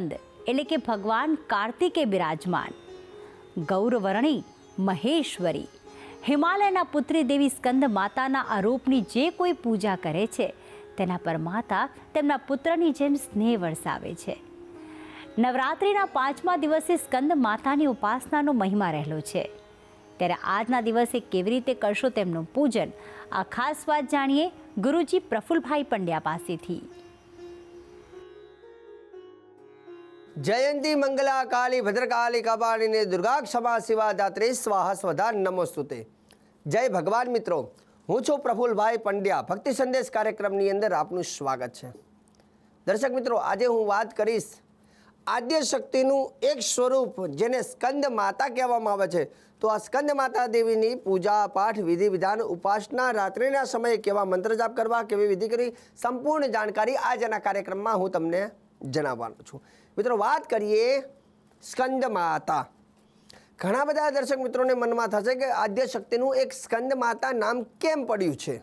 સ્કંદ એટલે કે ભગવાન કાર્તિકે બિરાજમાન. ગૌરવર્ણી મહેશ્વરી. હિમાલયના પુત્રી દેવી સ્કંદ માતાના આરોપની જે કોઈ પૂજા કરે છે, તેના પર માતા તેમના પુત્રની જેમ સ્નેહ વરસાવે છે. નવરાત્રિના પાંચમા દિવસે સ્કંદ માતાની ઉપાસનાનો મહિમા રહેલો છે. ત્યારે આજના દિવસે કેવી રીતે કરશો તેમનું પૂજન, આ ખાસ વાત જાણીએ ગુરુજી પ્રફુલભાઈ પંડ્યા પાસેથી. જયંતી મંગલા કાલી ભદ્રકાલી કપાળીને દુર્ગાક્ષમા શિવાદાત્રે શિવા દાત્રે સ્વાહા સ્વધા નમોસ્તુતે. જય ભગવાન મિત્રો, હું છું પ્રફુલભાઈ પંડ્યા. ભક્તિ સંદેશ કાર્યક્રમની અંદર આપનું સ્વાગત છે. દર્શક મિત્રો, આજે હું વાત કરીશ આદ્ય શક્તિનું એક સ્વરૂપ, જેને સ્કંદ માતા કહેવામાં આવે છે. તો આ સ્કંદ માતા દેવીની પૂજા, પાઠ, વિધિ, વિધાન, ઉપાસના, રાત્રિના સમયે કેવા મંત્ર જાપ કરવા, કેવી વિધિ કરી, સંપૂર્ણ જાણકારી આજના કાર્યક્રમમાં હું તમને જણાવવાનો છું. મિત્રો, વાત કરીએ સ્કંદ માતા. ઘણા બધા દર્શક મિત્રોને મનમાં થશે કે આદ્ય શક્તિનું એક સ્કંદ માતા નામ કેમ પડ્યું છે?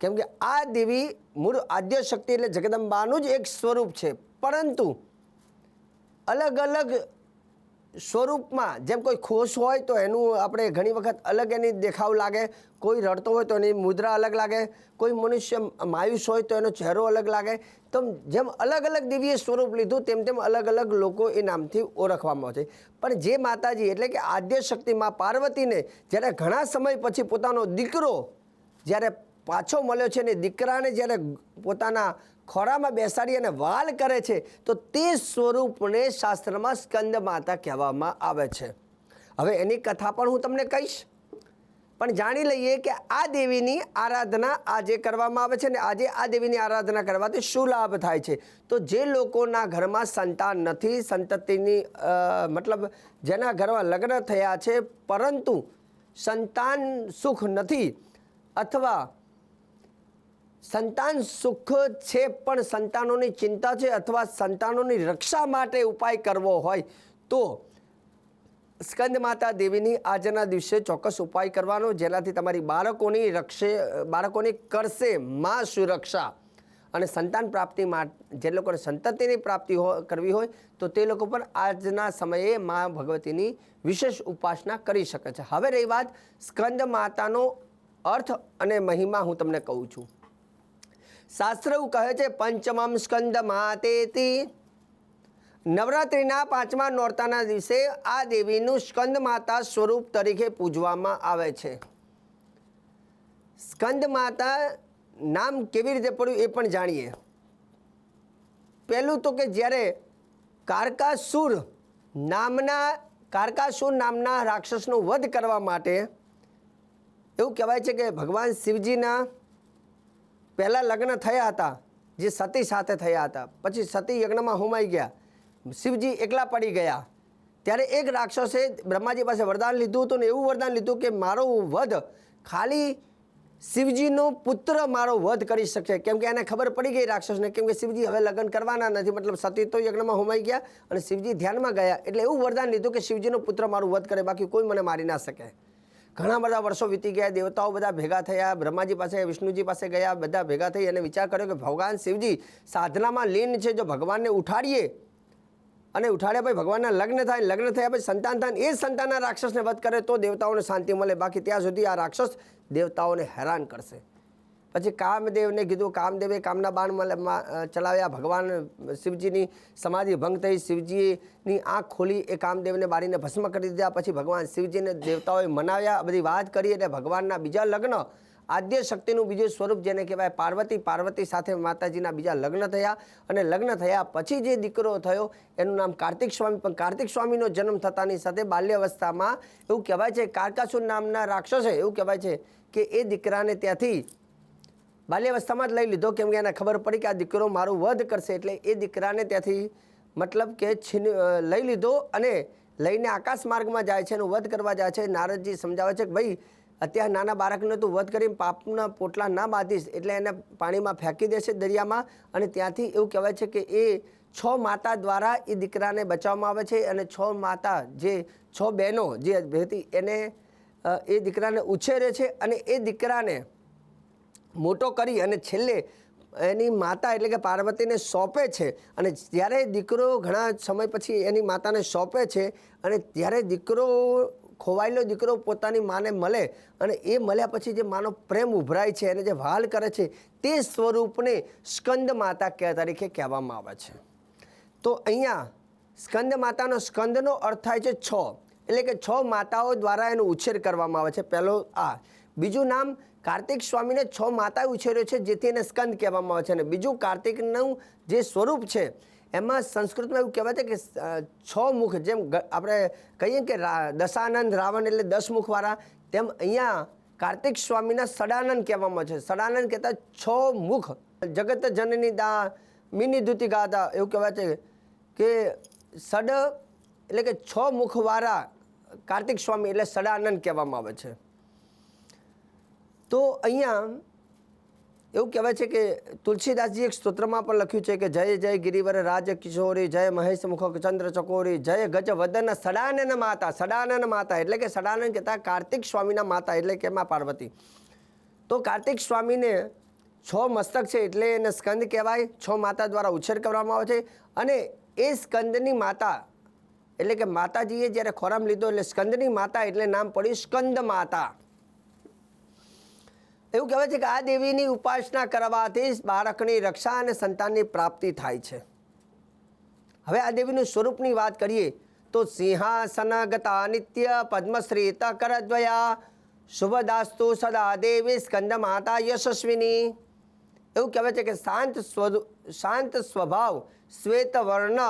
કેમ કે આ દેવી મૂળ આદ્ય શક્તિ એટલે જગદંબાનું જ એક સ્વરૂપ છે. પરંતુ અલગ અલગ સ્વરૂપમાં જેમ કોઈ ખુશ હોય તો એનું આપણે ઘણી વખત અલગ એની દેખાવ લાગે. કોઈ રડતો હોય તો એની મુદ્રા અલગ લાગે. કોઈ મનુષ્ય માયુસ હોય તો એનો ચહેરો અલગ લાગે. તો જેમ અલગ અલગ દિવ્ય સ્વરૂપ લીધું તેમ તેમ અલગ અલગ લોકો એ નામથી ઓળખવામાં આવે છે. પણ જે માતાજી એટલે કે આદ્ય શક્તિમાં પાર્વતીને જ્યારે ઘણા સમય પછી પોતાનો દીકરો જ્યારે પાછો મળ્યો છે ને દીકરાને જ્યારે પોતાના ખોરામાં બેસાડી અને વાલ કરે છે, તો તે સ્વરૂપને શાસ્ત્રમાં સ્કંદ માતા કહેવામાં આવે છે. હવે એની કથા પણ હું તમને કહીશ. પણ જાણી લઈએ કે આ દેવીની આરાધના આજે કરવામાં આવે છે ને આજે આ દેવીની આરાધના કરવાથી શું લાભ થાય છે? તો જે લોકોના ઘરમાં સંતાન નથી, સંતતિની મતલબ જેના ઘરમાં લગ્ન થયા છે, પરંતુ સંતાન સુખ નથી, અથવા સંતાન સુખ છે, પણ સંતાનોની ચિંતા છે અથવા સંતાનોની રક્ષા માટે ઉપાય કરવો હોય, તો સ્કંદ માતા દેવીની આજના દિવસે ચોક્કસ ઉપાય કરવાનો, જેનાથી તમારી બાળકોની રક્ષે, બાળકોની કરશે માં સુરક્ષા. અને સંતાન પ્રાપ્તિ માટે જે લોકોને સંતતિની પ્રાપ્તિ હો, કરવી હોય, તો તે લોકો પણ આજના સમયે મા ભગવતીની વિશેષ ઉપાસના કરી શકે છે. હવે રહી વાત સ્કંદ માતાનો અર્થ અને મહિમા હું તમને કહું છું. શાસ્ત્ર એવું કહે છે, પંચમમ સ્કંદ માતેતી નવરાત્રિના પાંચમા નોરતાના દિવસે આ દેવીનું સ્કંદ માતા સ્વરૂપ તરીકે પૂજવામાં આવે છે. સ્કંદ માતા નામ કેવી રીતે પડ્યું એ પણ જાણીએ. પહેલું તો કે જ્યારે કારકાસુર નામના કારકાસુર નામના રાક્ષસનો વધ કરવા માટે, એવું કહેવાય છે કે ભગવાન શિવજીના પહેલાં લગ્ન થયા હતા, જે સતી સાથે થયા હતા. પછી સતી યજ્ઞમાં હોમાઈ ગયા. શિવજી એકલા પડી ગયા. ત્યારે એક રાક્ષસે બ્રહ્માજી પાસે વરદાન લીધું હતું ને એવું વરદાન લીધું કે મારો વધ ખાલી શિવજીનો પુત્ર મારો વધ કરી શકે કેમ કે એને ખબર પડી ગઈ રાક્ષસને, કેમ કે શિવજી હવે લગ્ન કરવાના નથી. મતલબ સતી તો યજ્ઞમાં હોમાઈ ગયા અને શિવજી ધ્યાનમાં ગયા. એટલે એવું વરદાન લીધું કે શિવજીનો પુત્ર મારું વધ કરે, બાકી કોઈ મને મારી ના શકે. ઘણા બધા વર્ષો વીતી ગયા, દેવતાઓ બધા ભેગા થયા, બ્રહ્માજી પાસે, વિષ્ણુજી પાસે ગયા, બધા ભેગા થઈ અને વિચાર કર્યો કે ભગવાન શિવજી સાધનામાં લીન છે, જો ભગવાનને ઉઠાડીએ અને ઉઠાડ્યા પછી ભગવાનના લગ્ન થાય, લગ્ન થયા પછી સંતાન થાય, એ જ સંતાનના રાક્ષસને વધ કરે તો દેવતાઓને શાંતિ મળે. બાકી ત્યાં સુધી આ રાક્ષસ દેવતાઓને હેરાન કરશે. પછી કામદેવને કીધું, કામદેવે કામના બાણ ચલાવ્યા. ભગવાન શિવજીની સમાધિ ભંગ થઈ, શિવજીની આંખ ખોલી, એ કામદેવને બારીને ભસ્મ કરી દીધા. પછી ભગવાન શિવજીને દેવતાઓએ મનાવ્યા બધી વાત કરી અને ભગવાનના બીજા લગ્ન, આદ્ય શક્તિનું બીજું સ્વરૂપ જેને કહેવાય પાર્વતી પાર્વતી સાથે માતાજીના બીજા લગ્ન થયા. અને લગ્ન થયા પછી જે દીકરો થયો, એનું નામ કાર્તિક સ્વામી. પણ કાર્તિક સ્વામીનો જન્મ થતાની સાથે બાલ્યાવસ્થામાં એવું કહેવાય છે, કારકાસુર નામના રાક્ષસે એવું કહેવાય છે કે એ દીકરાને ત્યાંથી બાલ્યાવસ્થામાં જ લઈ લીધો કેમ કે એને ખબર પડી કે આ દીકરો મારું વધ કરશે એટલે એ દીકરાને ત્યાંથી મતલબ કે છીન લઈ લીધો અને લઈને આકાશ માર્ગમાં જાય છે એનું વધ કરવા જાય છે. નારદજી સમજાવે છે કે ભાઈ, અત્યારે નાના બાળકને તું વધ કરીને પાપના પોટલા ના બાંધીશ એટલે એને પાણીમાં ફેંકી દેશે દરિયામાં અને ત્યાંથી એવું કહેવાય છે કે એ છ માતા દ્વારા એ દીકરાને બચાવવામાં આવે છે અને છ માતા જે છ બહેનો જે હતી એને એ દીકરાને ઉછેરે છે અને એ દીકરાને મોટો કરી અને છેલ્લે એની માતા એટલે કે પાર્વતીને સોંપે છે. અને જ્યારે દીકરો ઘણા સમય પછી એની માતાને સોંપે છે અને ત્યારે દીકરો ખોવાયેલો દીકરો પોતાની માને મળે અને એ મળ્યા પછી જે માનો પ્રેમ ઉભરાય છે અને જે વાલ કરે છે તે સ્વરૂપને સ્કંદ માતા કે તરીકે કહેવામાં આવે છે. તો અહીંયા સ્કંદ માતાનો સ્કંદનો અર્થ થાય છે છ. એટલે કે છ માતાઓ દ્વારા એનો ઉછેર કરવામાં આવે છે. પહેલો આ. બીજું નામ કાર્તિક સ્વામીને છ માતાએ ઉછેર્યો છે, જેથી એને સ્કંદ કહેવામાં આવે છે. અને બીજું કાર્તિકનું જે સ્વરૂપ છે, એમાં સંસ્કૃતમાં એવું કહેવાય છે કે છ મુખ, જેમ આપણે કહીએ કે દશાનંદ, રાવણ એટલે દસ મુખવાળા, તેમ અહીંયા કાર્તિક સ્વામીના સડાનંદ કહેવામાં છે. સડાનંદ કહેતા છ મુખ. જગત જનની દા, મિની દૂતિ ગાતા, એવું કહેવાય છે કે સડ એટલે કે છ મુખવાળા કાર્તિક સ્વામી એટલે સડાનંદ કહેવામાં આવે છે. તો અહીંયા એવું કહેવાય છે કે તુલસીદાસજી એક સ્તોત્રમાં પણ લખ્યું છે કે જય જય ગિરિવર રાજ કિશોરી જય મહેશ મુખ ચંદ્ર ચકોરી, જય ગજ વદન સડાનન માતા સડાનન માતા એટલે કે સડાનન કહેતા કાર્તિક સ્વામીના માતા એટલે કે માં પાર્વતી. તો કાર્તિક સ્વામીને છ મસ્તક છે એટલે એને સ્કંદ કહેવાય, છ માતા દ્વારા ઉછેર કરવામાં આવે છે અને એ સ્કંદની માતા એટલે કે માતાજીએ જ્યારે ખોરામ લીધો એટલે સ્કંદની માતા એટલે નામ પડ્યું સ્કંદ માતા. એવું કહેવાય છે કે આ દેવીની ઉપાસના કરવાથી બાળકની રક્ષા અને સંતાનની પ્રાપ્તિ થાય છે. હવે આ દેવીનું સ્વરૂપની વાત કરીએ તો સિંહાસન ગતા નિત્ય પદ્મશ્રી તકરદ્વયા શુભદાસ્તુ સદા દેવી સ્કંદ માતા યશસ્વિની. એવું કહેવાય છે કે શાંત સ્વ શાંત સ્વભાવ શ્વેત વર્ણ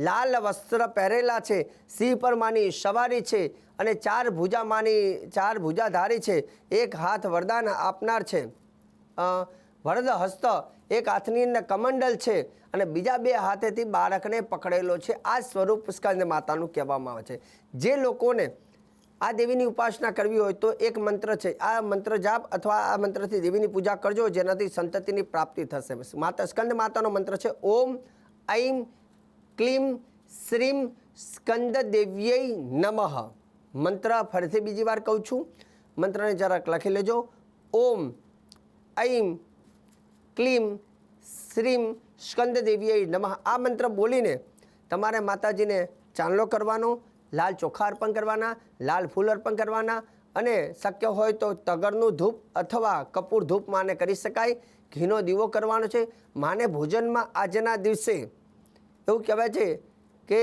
લાલ વસ્ત્ર પહેરેલા છે, સિંહ પર માની સવારી છે અને ચાર ભુજા માની, ચાર ભુજાધારી છે, એક હાથ વરદાન આપનાર છે. વરદ હસ્ત એક હાથની અંદર કમંડલ છે અને બીજા બે હાથેથી બાળકને પકડેલો છે. આ સ્વરૂપ સ્કંદ માતાનું કહેવામાં આવે છે. જે લોકોને આ દેવીની ઉપાસના કરવી હોય તો એક મંત્ર છે. આ મંત્ર જાપ અથવા આ મંત્રથી દેવીની પૂજા કરજો જેનાથી સંતતિની પ્રાપ્તિ થશે. માતા, સ્કંદ માતાનો મંત્ર છે, ઓમ ઐમ ક્લીમ શ્રીમ સ્કંદ દેવ્યય નમઃ મંત્ર ફરીથી બીજી વાર કહું છું મંત્રને જરાક લખી લેજો ઓમ ઐમ ક્લીમ શ્રીમ સ્કંદ દેવીએ નમઃ આ મંત્ર બોલીને તમારે માતાજીને ચાંદલો કરવાનો લાલ ચોખા અર્પણ કરવાના લાલ ફૂલ અર્પણ કરવાના અને શક્ય હોય તો તગરનું ધૂપ અથવા કપૂર ધૂપ માને કરી શકાય ઘીનો દીવો કરવાનો છે માને ભોજનમાં આજના દિવસે એવું કહેવાય છે કે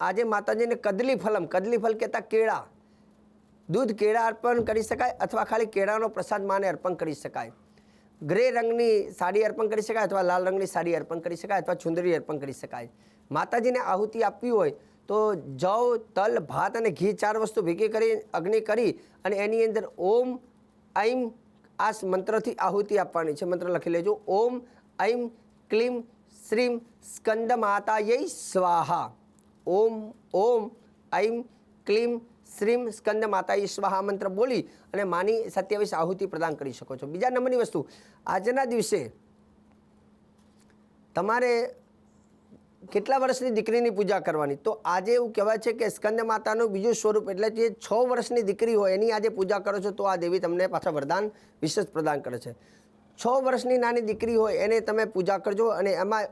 આજે માતાજીને કદલી ફલમ, કદલી ફલ કહેતા કેળા. દૂધ કેળા અર્પણ કરી શકાય અથવા ખાલી કેળાનો પ્રસાદ માને અર્પણ કરી શકાય. ગ્રે રંગની સાડી અર્પણ કરી શકાય અથવા લાલ રંગની સાડી અર્પણ કરી શકાય અથવા છુંદરી અર્પણ કરી શકાય. માતાજીને આહુતિ આપવી હોય તો જવ, તલ, ભાત અને ઘી ચાર વસ્તુ ભેગી કરી, અગ્નિ કરી અને એની અંદર ઓમ ઐમ આ મંત્રથી આહુતિ આપવાની છે. મંત્ર લખી લેજો. ઓમ ઐમ ક્લીમ શ્રીમ સ્કંદ માતાયై સ્વાહા ઓમ ઓમ ઐમ ક્લીમ શ્રીમ સ્કંદ માતાએ સ્વાહા મંત્ર બોલી અને માની સત્યાવીસ આહુતિ પ્રદાન કરી શકો છો. બીજા નંબરની વસ્તુ, આજના દિવસે તમારે કેટલા વર્ષની દીકરીની પૂજા કરવાની? તો આજે એવું કહેવાય છે કે સ્કંદ માતાનું બીજું સ્વરૂપ એટલે જે છ વર્ષની દીકરી હોય એની આજે પૂજા કરો છો, તો આ દેવી તમને પાછા વરદાન વિશેષ પ્રદાન કરે છે. છ વર્ષની નાની દીકરી હોય એને તમે પૂજા કરજો અને એમાં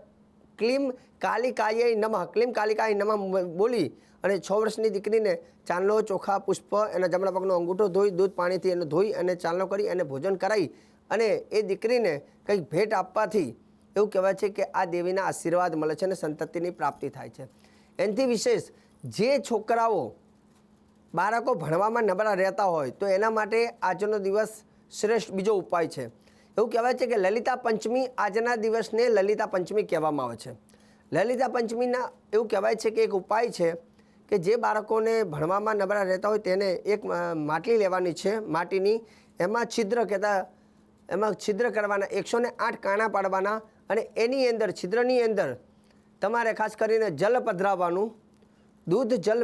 ક્લીમ કાલિકાય નમઃ, ક્લીમ કાલિકાય નમઃ બોલી અને છ વર્ષની દીકરીને ચાંદલો, ચોખા, પુષ્પ એના જમણા પગનો અંગૂઠો ધોઈ, દૂધ પાણીથી એને ધોઈ અને ચાંદલો કરી અને ભોજન કરાવી અને એ દીકરીને કંઈક ભેટ આપવાથી એવું કહેવાય છે કે આ દેવીના આશીર્વાદ મળે છે અને સંતતિની પ્રાપ્તિ થાય છે. એનાથી વિશેષ જે છોકરાઓ બાળકો ભણવામાં નબળા રહેતા હોય તો એના માટે આજનો દિવસ શ્રેષ્ઠ બીજો ઉપાય છે. એવું કહેવાય છે કે લલિતા પંચમી આજના દિવસને લલિતા પંચમી કહેવામાં આવે છે. લલિતા પંચમીના એવું કહેવાય છે કે એક ઉપાય છે કે જે બાળકોને ભણવામાં નબળા રહેતા હોય તેને એક માટી લેવાની છે. માટીની એમાં છિદ્ર કહેતા, એમાં છિદ્ર કરવાના એકસો ને આઠ કાણા પાડવાના અને એની અંદર, છિદ્રની અંદર તમારે ખાસ કરીને જલ પધરાવવાનું, દૂધ જલ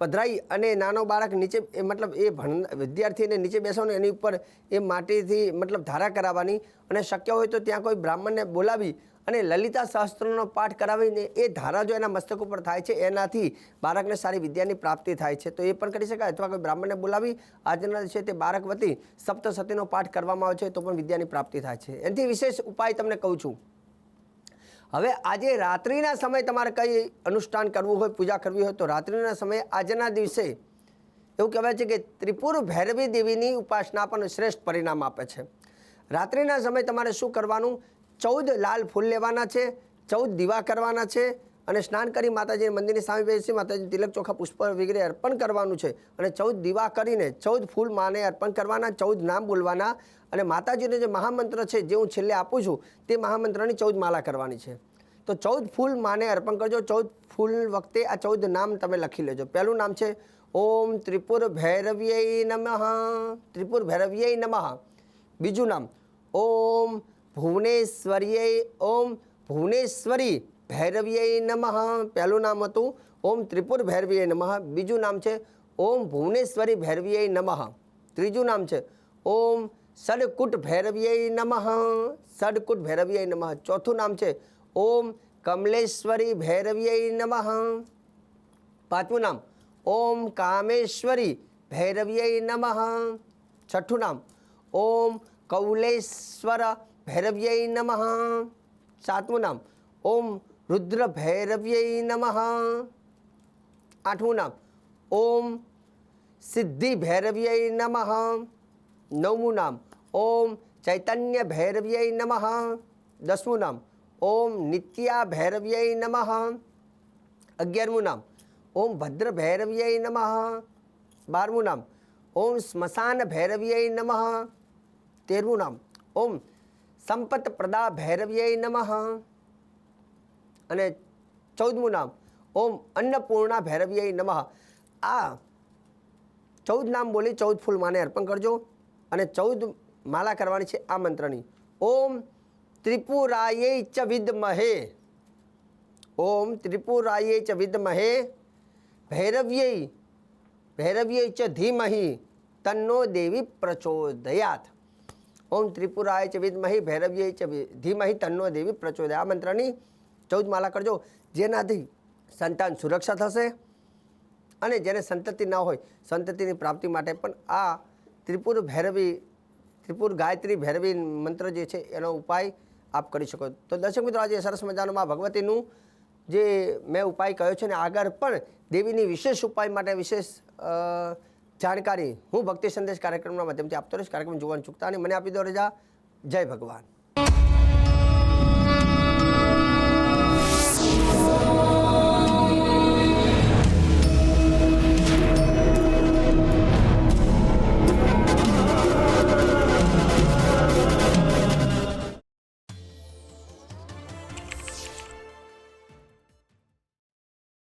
પધરાઈ અને નાનો બાળક નીચે મતલબ એ ભણ, વિદ્યાર્થીને નીચે બેસવાનું એની ઉપર એ માટીથી મતલબ ધારા કરાવવાની અને શક્ય હોય તો ત્યાં કોઈ બ્રાહ્મણને બોલાવી અને લલિતા શાસ્ત્રોનો પાઠ કરાવીને એ ધારા જો એના મસ્તક ઉપર થાય છે, એનાથી બાળકને સારી વિદ્યાની પ્રાપ્તિ થાય છે. તો એ પણ કરી શકાય અથવા કોઈ બ્રાહ્મણને બોલાવી, આજના છે તે બાળક વતી સપ્તસતીનો પાઠ કરવામાં આવે છે, તો પણ વિદ્યાની પ્રાપ્તિ થાય છે. એનાથી વિશેષ ઉપાય તમને કહું છું. હવે આજે રાત્રિના સમયે તમારે કંઈ અનુષ્ઠાન કરવું હોય, પૂજા કરવી હોય, તો રાત્રિના સમયે આજના દિવસે એવું કહેવાય છે કે ત્રિપુર ભૈરવી દેવીની ઉપાસના પણ શ્રેષ્ઠ પરિણામ આપે છે. રાત્રિના સમયે તમારે શું કરવાનું? ચૌદ લાલ ફૂલ લેવાના છે, ચૌદ દીવા કરવાના છે અને સ્નાન કરી માતાજીના મંદિરની સામે બેસી માતાજી તિલક ચોખા પુષ્પ વગેરે અર્પણ કરવાનું છે. અને ચૌદ દીવા કરીને ચૌદ ફૂલ માને અર્પણ કરવાના, ચૌદ નામ બોલવાના. અને માતાજીનો જે મહામંત્ર છે, જે હું છેલ્લે આપું છું, તે મહામંત્રની ચૌદ માલા કરવાની છે. તો ચૌદ ફૂલ માને અર્પણ કરજો. ચૌદ ફૂલ વખતે આ ચૌદ નામ તમે લખી લેજો. પહેલું નામ છે, ઓમ ત્રિપુર ભૈરવ્ય નમઃ ત્રિપુર ભૈરવ્ય નમઃ. બીજું નામ, ઓમ ભુવનેશ્વર્ય ઓમ ભુવનેશ્વરી. ભૈરવ્ય નમઃ. પહેલું નામ હતું ઓમ ત્રિપુર ભૈરવ્ય નમઃ. બીજું નામ છે ઓમ ભુવનેશ્વરી ભૈરવ્ય નમઃ. ત્રીજું નામ છે ઓમ સડકુટ ભૈરવ્ય નમઃ. સડકુટ ભૈરવ્ય નમઃ. ચોથું નામ છે ઓમ કમલેશ્વરી ભૈરવ્ય નમઃ. પાંચમું નામ ઓમ કામેશ્વરી ભૈરવ્ય નમઃ. છઠ્ઠું નામ ઓમ કૌલેશ્વર ભૈરવ્ય નમઃ. સાતમું નામ ઓમ રુદ્ર ભૈરવ્ય નમઃ આઠમું નામ ઓમ સિદ્ધિ ભૈરવ્ય નમઃ નવમું નામ ઓમ ચૈતન્ય ભૈરવ્ય નમઃ દસમું નામ ઓમ નિત્યા ભૈરવ્ય નમઃ અગિયારમું નામ ઓમ ભદ્ર ભૈરવ્ય નમઃ બારમું નામ ઓમ સ્મશાન ભૈરવ્ય નમઃ તેરમું નામ ઓમ સંપત પ્રદા ભૈરવ્ય નમઃ અને ચૌદમું નામ, ઓમ અન્નપૂર્ણા ભૈરવ્ય નમઃ. આ ચૌદ નામ બોલી ચૌદ ફૂલ માને અર્પણ કરજો અને ચૌદ માલા કરવાની છે આ મંત્રની. ઓમ ત્રિપુરાય ચ વિદ્મહે. ઓમ ત્રિપુરાય ચ વિદ્મહે. ભૈરવ્ય ભૈરવ્ય ચ ધીમહિ. તન્નો દેવી પ્રચોદયાત. ઓમ ત્રિપુરાય ચ વિદ્મહી ભૈરવ્ય ચ ધીમહિ, તન્નો દેવી પ્રચોદયા આ મંત્રની ચૌદ માલા કરજો. જેનાથી સંતાન સુરક્ષા થશે અને જેને સંતતિ ના હોય, સંતતિની પ્રાપ્તિ માટે પણ આ ત્રિપુર ભૈરવી, ત્રિપુર ગાયત્રી ભૈરવી મંત્ર જે છે એનો ઉપાય આપ કરી શકો. તો દર્શક મિત્રો, આજે સરસ મજાનું માં ભગવતીનું જે મેં ઉપાય કહ્યો છે ને, આગળ પણ દેવીની વિશેષ ઉપાય માટે વિશેષ જાણકારી હું ભક્તિ સંદેશ કાર્યક્રમના માધ્યમથી આપતો રહીશ. કાર્યક્રમ જોવાનું ચૂકતા અને મને આપી દો રજા. જય ભગવાન.